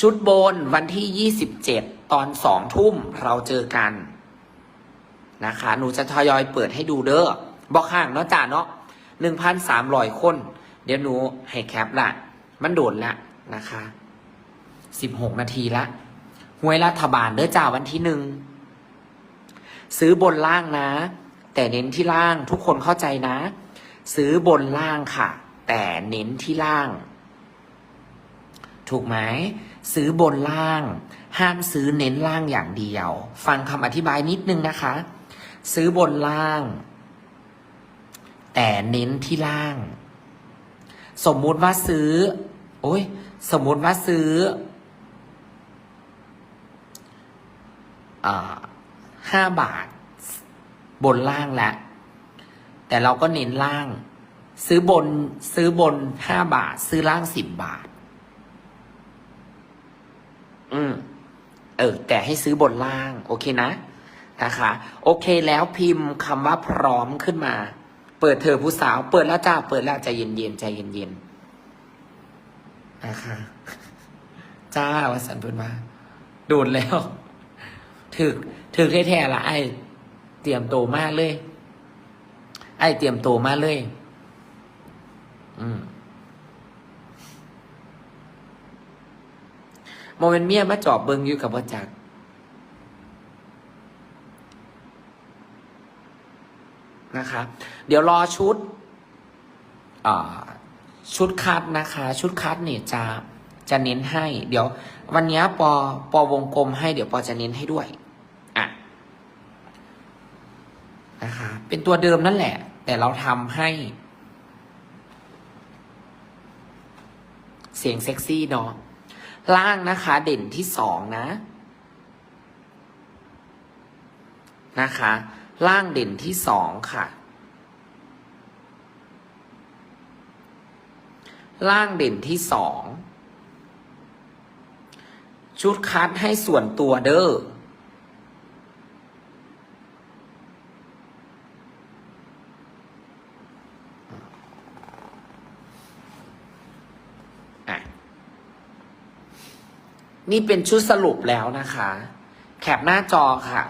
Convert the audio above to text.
ชุดบนวันที่ 27 ตอนสองทุ่มเราเจอกันนะคะ หนูจะทยอยเปิดให้ดูเด้อบอกข้างเนาะจ่าเนาะหนึ่งพันสามร้อยคน เดี๋ยวหนูให้แคปละมันโดดละนะคะสิบหกนาทีละหวยรัฐบาลเด้อจ่าวันที่หนึ่งซื้อบนล่างนะ แต่เน้นที่ล่างทุกคนเข้าใจนะ ซื้อบนล่างค่ะ แต่เน้นที่ล่าง ถูกไหมซื้อบนล่าง ห้ามซื้อเน้นล่างอย่างเดียว ฟังคำอธิบายนิดนึงนะคะ ซื้อบนล่าง แต่เน้นที่ล่าง สมมุติว่าซื้อ โอ้ยสมมุติว่าซื้อห้าบาท บนล่างแล้วแต่เราก็เน้นล่าง ซื้อบนซื้อบนห้าบาท ซื้อล่างสิบบาท อืม เออ แต่ให้ซื้อบนล่าง โอเคนะ นะคะ โอเคแล้วพิมพ์คำว่าพร้อมขึ้นมา เปิดเธอผู้สาว เปิดแล้วจ้า เปิดแล้วใจเย็นๆใจเย็นๆนะคะจ้าวสันพิ่นมาโดนแล้วถึกถึกแท้ๆละไอเตรียมโตมากเลย ไอเตรียมโตมากเลย อืม โมเมนเมียมาจอบเบิงอยู่กับว่จักนะคะเดี๋ยวรอชุดชุดคัดนะคะ ชุดคัดเนี่ยจะจะเน้นให้ เดี๋ยว วันนี้ปอปอวงกลมให้เดี๋ยวปอจะเน้นให้ด้วยอะนะคะเป็นตัวเดิมนั่นแหละ แต่เราทำให้ เสียงเซ็กซี่เนาะ ล่างนะคะ เด่นที่สองนะ นะคะ ล่างเด่นที่สองค่ะ ล่างเด่นที่สองชุดคัดให้ส่วนตัวเด้อ นี่เป็นชุดสรุปแล้วนะคะ แคปหน้าจอค่ะ